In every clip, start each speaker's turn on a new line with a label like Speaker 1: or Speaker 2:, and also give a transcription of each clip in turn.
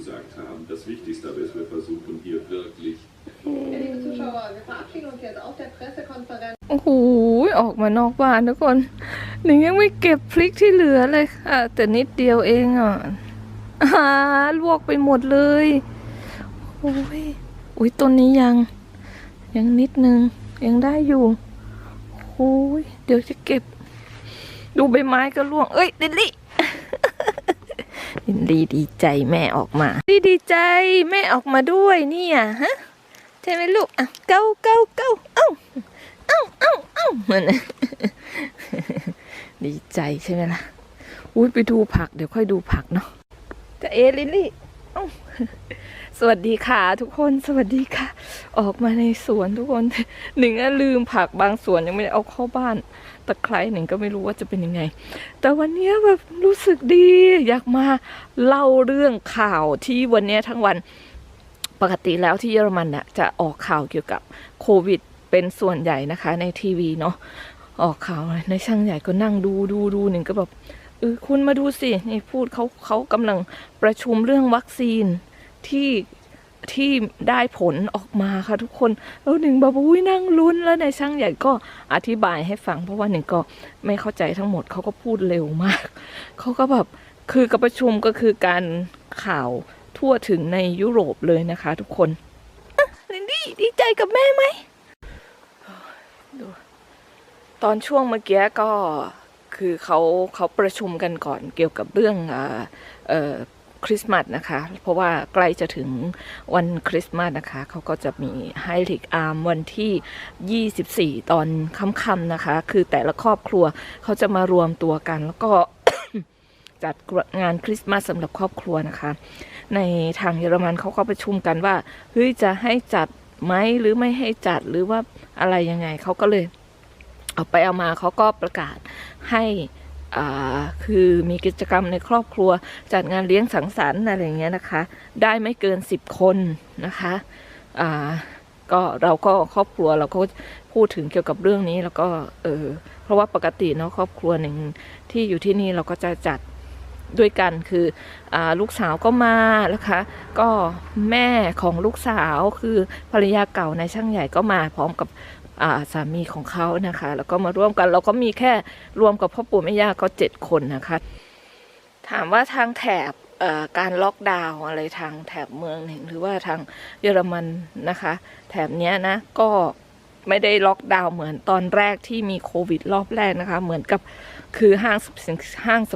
Speaker 1: gesagt haben. Das Wichtigste aber ist, wir versuchen hier wirklich
Speaker 2: Ja, liebe Zuschauer, wir verabschieden uns jetzt auf der Pressekonferenz.
Speaker 3: โอ้โหออกมานอกบ้านทุกคนหนึ่งยังไม่เก็บพริกที่เหลือเลยค่ะแต่นิดเดียวเองอะอ่าลวกไปหมดเลยโอ้ยอุ้ยต้นนี้ยัง ยังนิดนึง ยังได้อยู่โอ้ยเดี๋ยวจะเก็บ ดูใบไม้ก็ร่วง เอ้ยดิลลี่ดิล ลีดีใจแม่ออกมาดีดีใจแม่ออกมาด้วยเนี่ยฮะใช่ไหมลูกอะเก้าเก้าเก้าเอ้าเอ้าเอ้าเอ้าเหมือนดีใจใช่ไหมล่ะอุ้ยไปดูผักเดี๋ยวค่อยดูผักเนาะจะเอลินลี่เอ้า สวัสดีค่ะ ทุกคนสวัสดีค่ะ ออกมาในสวนทุกคนหนึ่งอะลืมผักบางสวนยังไม่ได้เอาเข้าบ้านตะไคร้หนึ่งก็ไม่รู้ว่าจะเป็นยังไง แต่วันนี้แบบรู้สึกดี อยากมาเล่าเรื่องข่าวที่วันนี้ทั้งวันปกติแล้วที่เยอรมันน่ะจะออกข่าวเกี่ยวกับโควิด เป็นส่วนใหญ่นะคะในทีวีเนาะออกข่าวในช่างใหญ่ก็นั่งดูดูดูหนึ่งก็แบบเออคุณมาดูสินี่พูดเขาเขากำลังประชุมเรื่องวัคซีน ที่ที่ได้ผลออกมาค่ะทุกคนแล้วหนึ่งแบบอุ้ยนั่งลุ้นแล้วในช่างใหญ่ก็อธิบายให้ฟัง เพราะว่าหนึ่งก็ไม่เข้าใจทั้งหมดเขาก็พูดเร็วมากเขาก็แบบคือกับประชุมก็คือการข่าวทั่วถึงในยุโรปเลยนะคะ ทุกคนลินดี้ดีใจกับแม่ไหมตอนช่วงเมื่อกี้ก็คือเขาเขาประชุมกันก่อนเกี่ยวกับเรื่องอ่อเอ่อ คริสต์มาสนะคะ เพราะว่าใกล้จะถึงวันคริสต์มาสนะคะ เขาก็จะมีไฮลิกอาร์มวันที่ 24 ตอนค่ำๆนะคะ คือแต่ละครอบครัวเขาจะมารวมตัวกันแล้วก็จัดงานคริสต์มาสสำหรับครอบครัวนะคะ ในทางเยอรมันเขาก็ประชุมกันว่าเฮ้ยจะให้จัดไหมหรือไม่ให้จัดหรือว่าอะไรยังไงเขาก็เลย เอาไปเอามาเขาก็ประกาศให้ คือมีกิจกรรมในครอบครัวจัดงานเลี้ยงสังสรรค์อะไรอย่างเงี้ยนะคะ ได้ไม่เกินสิบคนนะคะก็เราก็ครอบครัวเราก็พูดถึงเกี่ยวกับเรื่องนี้แล้วก็เออเพราะว่าปกติเนาะครอบครัวหนึ่งที่อยู่ที่นี่เราก็จะจัดด้วยกันคืออลูกสาวก็มานะคะ ก็แม่ของลูกสาวคือภรรยาเก่าในายช่างใหญ่ก็มาพร้อมกับ สามีของเขานะคะ แล้วก็มาร่วมกันเราก็มีแค่รวมกับพ่อปู่แม่ย่าก็เจ็ดคนนะคะ ถามว่าทางแถบการล็อกดาวน์อะไรทางแถบเมืองถึงหรือว่าทางเยอรมันนะคะ แถบเนี้ยนะก็ไม่ได้ล็อกดาวน์เหมือนตอนแรกที่มีโควิดรอบแรกนะคะ เหมือนกับคือห้างสินห้างส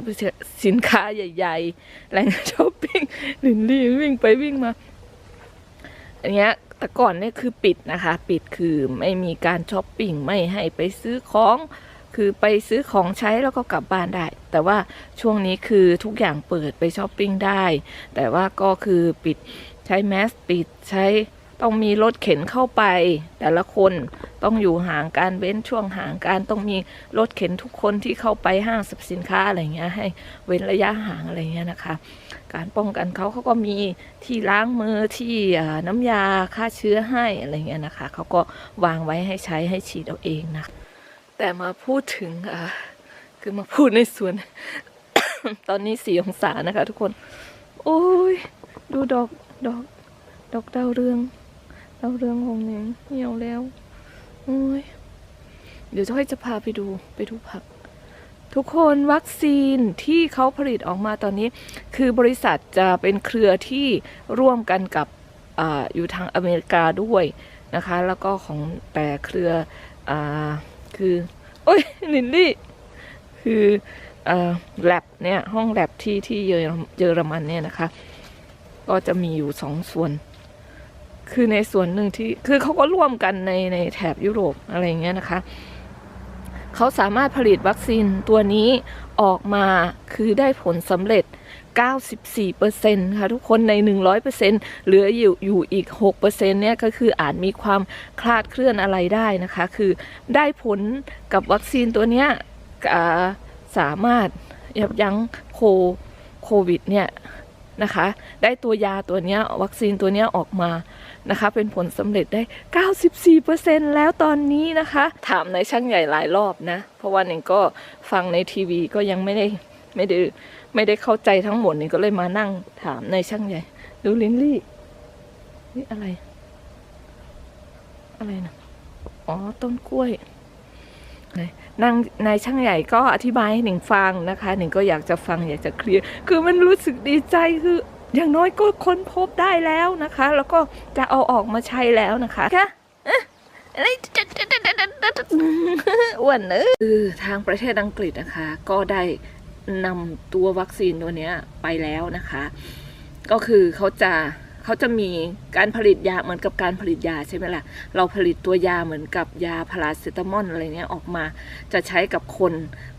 Speaker 3: สินค้าใหญ่ๆแหล่งช้อปปิ้งลินลี่วิ่งไปวิ่งมาอันเนี้ย แต่ก่อนเนี่ยคือปิดนะคะ ปิดคือไม่มีการช้อปปิ้งไม่ให้ไปซื้อของคือไปซื้อของใช้แล้วก็กลับบ้านได้ แต่ว่าช่วงนี้คือทุกอย่างเปิดไปช้อปปิ้งได้ แต่ว่าก็คือปิดใช้แมสปิดใช้ ต้องมีรถเข็นเข้าไป แต่ละคนต้องอยู่ห่างการเว้นช่วงห่างการต้องมีรถเข็นทุกคนที่เข้าไปห้างสรรพสินค้าอะไรเงี้ยให้เว้นระยะห่างอะไรเงี้ยนะคะ การป้องกันเขาเขาก็มีที่ล้างมือที่น้ำยาฆ่าเชื้อให้อะไรเงี้ยนะคะเขาก็วางไว้ให้ใช้ให้ฉีดเอาเองนะแต่มาพูดถึงคือมาพูดในส่วน ตอนนี้สี่องศานะคะ ทุกคน โอ้ยดูดอกดอกดอกดาวเรือง ดาเรื่องของหนงเหี่ยวแล้วโอ้ยเดี๋ยวจะให้จะพาไปดูไปดูผัก ทุกคนวัคซีนที่เขาผลิตออกมาตอนนี้ คือบริษัทจะเป็นเครือที่ร่วมกันกับออยู่ทางอเมริกาด้วยนะคะ แล้วก็ของแต่เครืออคือโอ้ยลินลี่คือแลบเนี่ยห้องแลบที่ที่เยอเยอรมันเนี่ยนะคะ ก็จะมีอยู่สองส่วน คือในส่วนหนึ่งที่คือเขาก็ร่วมกันในในแถบยุโรปอะไรเงี้ยนะคะเขาสามารถผลิตวัคซีนตัวนี้ออกมาคือได้ผลสำเร็จ 94%ค่ะทุกคนใน 100%เหลืออยู่อยู่อีก 6%เนี่ยก็คืออาจมีความคลาดเคลื่อนอะไรได้นะคะ คือได้ผลกับวัคซีนตัวเนี้ยสามารถยับยั้งโคโควิดเนี่ยนะคะ ได้ตัวยาตัวเนี้ยวัคซีนตัวเนี้ยออกมา นะคะ เป็นผลสำเร็จได้ 94%แล้วตอนนี้นะคะ ถามในายช่างใหญ่หลายรอบนะ เพราะว่าหนึ่งก็ฟังในทีวีก็ยังไม่ได้ไม่ได้ไม่ได้เข้าใจทั้งหมดนี่ก็เลยมานั่งถามในายช่างใหญ่ ดูลินลี่นี่อะไร อะไรนะอ๋อต้นกล้วยนนางนายช่างใหญ่ก็อธิบายให้หนิงฟังนะคะหนิงก็อยากจะฟังอยากจะเคลียร์คือมันรู้สึกดีใจคือ อย่างน้อยก็ค้นพบได้แล้วนะคะ แล้วก็จะเอาออกมาใช้แล้วนะคะค่ะอ๊ะอะไรอ้วนเนออทางประเทศอังกฤษนะคะ ก็ได้นำตัววัคซีนตัวนี้ไปแล้วนะคะ ก็คือเขาจะเขาจะมีการผลิตยาเหมือนกับการผลิตยาใช่ไหมล่ะ เราผลิตตัวยาเหมือนกับยาพาราเซตามอลอะไรเนี้ยออกมา จะใช้กับคน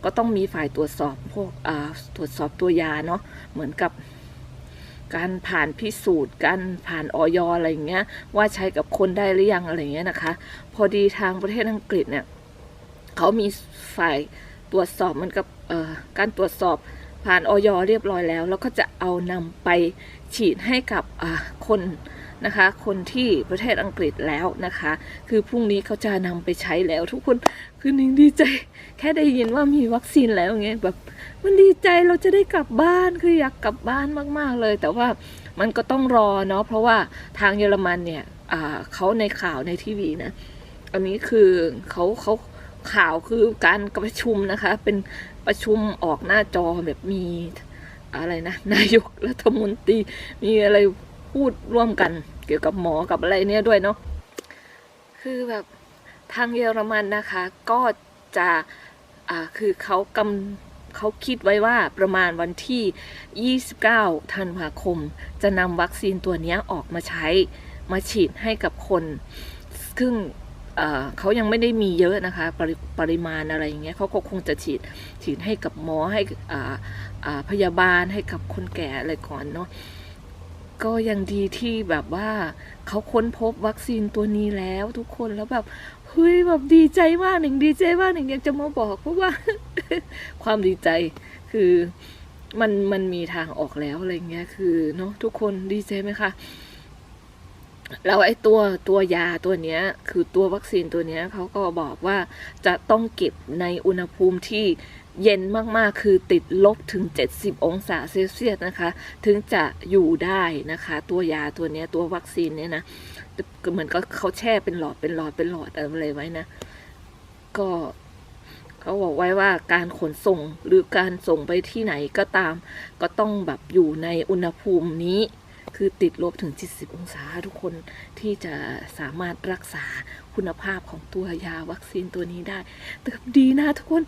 Speaker 3: ก็ต้องมีฝ่ายตรวจสอบพวกตรวจสอบตัวยาเนาะเหมือนกับ การผ่านพิสูจน์การผ่านออยอะไรอย่างเงี้ย ว่าใช้กับคนได้หรือยังอะไรเงี้ยนะคะ พอดีทางประเทศอังกฤษเนี่ยเขามีฝ่ายตรวจสอบมันกับการตรวจสอบผ่านออยเรียบร้อยแล้ว แล้วก็จะเอานำไปฉีดให้กับคน นะคะ คนที่ประเทศอังกฤษแล้วนะคะ คือพรุ่งนี้เขาจะนำไปใช้แล้ว ทุกคนคือหนิงดีใจ แค่ได้ยินว่ามีวัคซีนแล้วอย่างเงี้ยแบบมันดีใจเราจะได้กลับบ้านคืออยากกลับบ้านมาก ๆเลย แต่ว่ามันก็ต้องรอเนาะเพราะว่าทางเยอรมันเนี่ยเขาในข่าวในทีวีนะอันนี้คือเขาเขาข่าวคือการประชุมนะคะ เป็นประชุมออกหน้าจอแบบมีอะไรนะ นายกรัฐมนตรีมีอะไร พูดร่วมกัน เกี่ยวกับหมอกับอะไรเนี่ยด้วยเนาะคือแบบทางเยอรมันนะคะก็จะอ่าคือเขากำเขาคิดไว้ว่าประมาณวันที่ 29 ธันวาคม จะนำวัคซีนตัวเนี้ยออกมาใช้มาฉีดให้กับคน ซึ่งเขายังไม่ได้มีเยอะนะคะปริปริมาณอะไรอย่างเงี้ยเขาก็คงจะฉีดฉีดให้กับหมอให้อ่าอ่าพยาบาลให้กับคนแก่อะไรก่อนเนาะ ก็ยังดีที่แบบว่าเขาค้นพบวัคซีนตัวนี้แล้วทุกคนแล้วแบบเฮ้ยแบบดีใจมากหนึ่งดีใจมากหนึ่งอยากจะมาบอกเพราะว่า ความดีใจคือมันมันมีทางออกแล้วอะไรเงี้ยคือเนาะทุกคนดีใจไหมคะแล้วไอ้ตัวตัวยาตัวเนี้ยคือตัววัคซีนตัวเนี้ยเขาก็บอกว่าจะต้องเก็บในอุณหภูมิที่ เย็นมากๆ คือติดลบถึง 70 องศาเซลเซียสนะคะ ถึงจะอยู่ได้นะคะ ตัวยาตัวนี้ตัววัคซีนเนี้ยนะก็เหมือนก็เขาแช่เป็นหลอดเป็นหลอดเป็นหลอดอะไรไว้นะ ก็เขาบอกไว้ว่าการขนส่งหรือการส่งไปที่ไหนก็ตาม ก็ต้องแบบอยู่ในอุณหภูมินี้ คือติดลบถึง 70 องศาทุกคนที่จะสามารถรักษาคุณภาพของตัวยาวัคซีนตัวนี้ได้แต่ดีนะทุกคน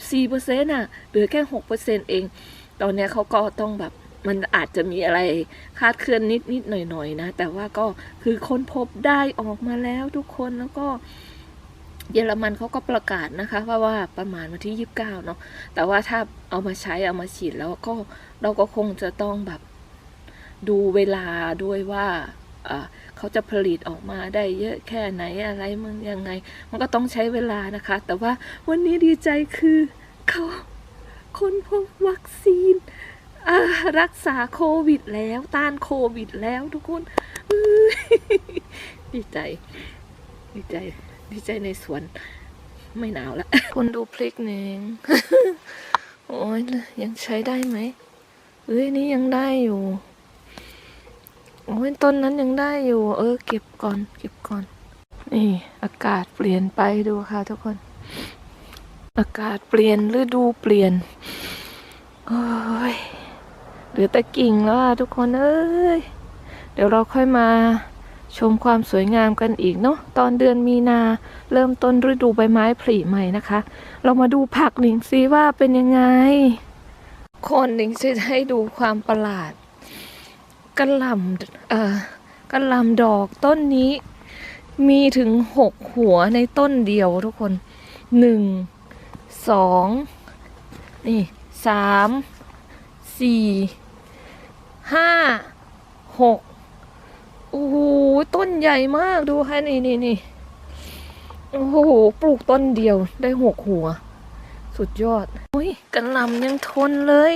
Speaker 3: 94%น่ะเหลือแค่ 6%เอง ตอนนี้เขาก็ต้องแบบมันอาจจะมีอะไรคาดเคลื่อนนิดนิดหน่อยหน่อยนะ แต่ว่าก็คือค้นพบได้ออกมาแล้วทุกคนแล้วก็เยอรมันเขาก็ประกาศนะคะว่าว่าประมาณวันที่ 29 เนาะแต่ว่าถ้าเอามาใช้เอามาฉีดแล้วก็เราก็คงจะต้องแบบ ดูเวลาด้วยว่าเขาจะผลิตออกมาได้เยอะแค่ไหนอะไรมันยังไง มันก็ต้องใช้เวลานะคะ แต่ว่าวันนี้ดีใจคือเขาค้นพบวัคซีนรักษาโควิดแล้วต้านโควิดแล้วทุกคนดีใจ ดีใจ ดีใจในสวน ไม่หนาวแล้วคุณดูพริกหนึ่งโอ้ยยังใช้ได้ไหมเอ้ยนี่ยังได้อยู่ โอ้ยต้นนั้นยังได้อยู่ เออ เก็บก่อน เก็บก่อน นี่ อากาศเปลี่ยนไปดูค่ะทุกคน อากาศเปลี่ยนฤดูเปลี่ยน โอ้ยเหลือแต่กิ่งแล้วอะทุกคนเอ้ยเดี๋ยวเราค่อยมาชมความสวยงามกันอีกเนาะตอนเดือนมีนาเริ่มต้นฤดูใบไม้ผลิใหม่นะคะ เรามาดูผักหนิงซิว่าเป็นยังไง คนหนิงจะให้ดูความประหลาด กระหล่ำเอ่อกระหล่ำดอกต้นนี้ มีถึงหกหัวในต้นเดียวทุกคนหนึ่งสองนี่สามสี่ห้าหกโอ้โหต้นใหญ่มากดูค่ะนี่นี่นี่โอ้โหปลูกต้นเดียวได้หกหัว สุดยอดโอ้ยกระหล่ำยังทนเลย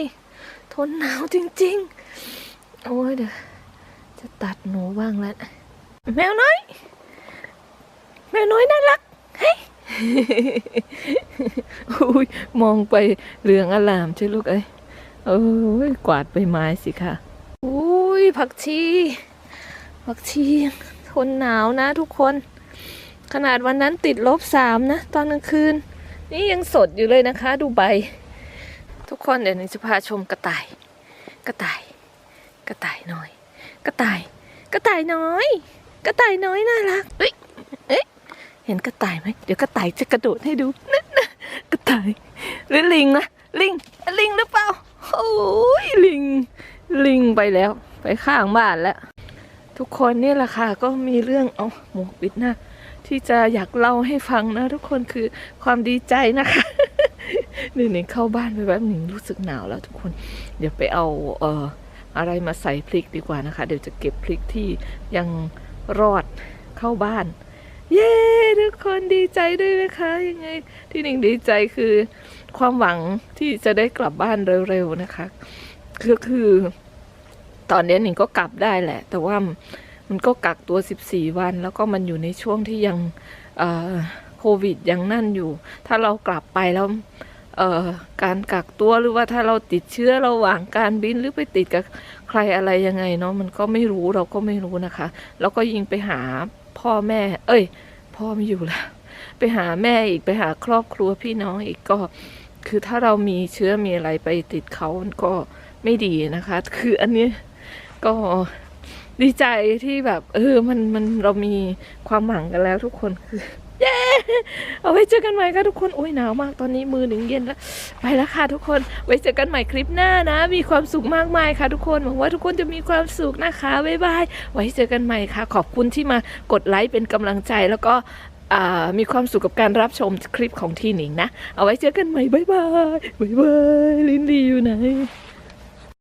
Speaker 3: ทนหนาวจริง ๆ ยเดี๋ยวจะตัดหนูบ้างแล้วแมวน้อย แมวน้อยน่ารักเฮ้ยอุ้ยมองไปเหลืองอลามใช่ลูกเอ้ยโอ้ยกวาดใบไม้สิค่ะอุ้ยผักชีผักชีทนหนาวนะทุกคน ขนาดวันนั้นติดลบสามนะ ตอนกลางคืน นี่ยังสดอยู่เลยนะคะ ดูใบ ทุกคนเดี๋ยวหนี้จะพาชมกระต่าย กระต่าย กระต่ายน้อย กระต่าย กระต่ายน้อย กระต่ายน้อยน่ารักเอ้ยเอ้ยเห็นกระต่ายไหมเดี๋ยวกระต่ายจะกระโดดให้ดูนั่นนะกระต่ายหรือลิงนะลิงลิงหรือเปล่าโอ้ยลิง ลิงไปแล้ว ไปข้างบ้านแล้ว ทุกคนนี่แหละค่ะก็มีเรื่องเอาหมวกปิดหน้าที่จะอยากเล่าให้ฟังนะ ทุกคนคือความดีใจนะคะหนึ่งหนึ่งเข้าบ้านไปแป๊บหนึ่งรู้สึกหนาวแล้วทุกคน เดี๋ยวไปเอาเอ่อ อะไรมาใส่พริกดีกว่านะคะ เดี๋ยวจะเก็บพริกที่ยังรอดเข้าบ้าน เย้ทุกคนดีใจด้วยนะคะยังไงที่หนึ่งดีใจคือความหวังที่จะได้กลับบ้านเร็วๆนะคะก็คือ ตอนนี้หนิงก็กลับได้แหละ แต่ว่ามันก็กักตัว 14 วัน แล้วก็มันอยู่ในช่วงที่ยังโควิดยังนั่นอยู่ ถ้าเรากลับไปแล้ว เอ่อการกักตัวหรือว่าถ้าเราติดเชื้อระหว่างการบินหรือไปติดกับใครอะไรยังไงเนาะมันก็ไม่รู้เราก็ไม่รู้นะคะ แล้วก็ยิงไปหาพ่อแม่ เอ้ย พ่อไม่อยู่แล้วไปหาแม่อีกไปหาครอบครัวพี่น้องอีกก็ คือถ้าเรามีเชื้อมีอะไรไปติดเขาก็ไม่ดีนะคะ คืออันนี้ก็ดีใจที่แบบ เออมันมันเรามีความหวังกันแล้วทุกคนคือ เย้เอาไว้เจอกันใหม่ค่ะทุกคนโอ้ยหนาวมากตอนนี้มือหนึ่งเย็นแล้วไปแล้วค่ะทุกคนไว้เจอกันใหม่คลิปหน้านะ มีความสุขมากมายค่ะ ทุกคนหวังว่าทุกคนจะมีความสุขนะคะบ๊ายบายไว้เจอกันใหม่ค่ะ ขอบคุณที่มากดไลค์เป็นกำลังใจแล้วก็มีความสุขกับการรับชมคลิปของทีหนิงนะ เอาไว้เจอกันใหม่บ๊ายบายบ๊ายบายลินดีอยู่ไหน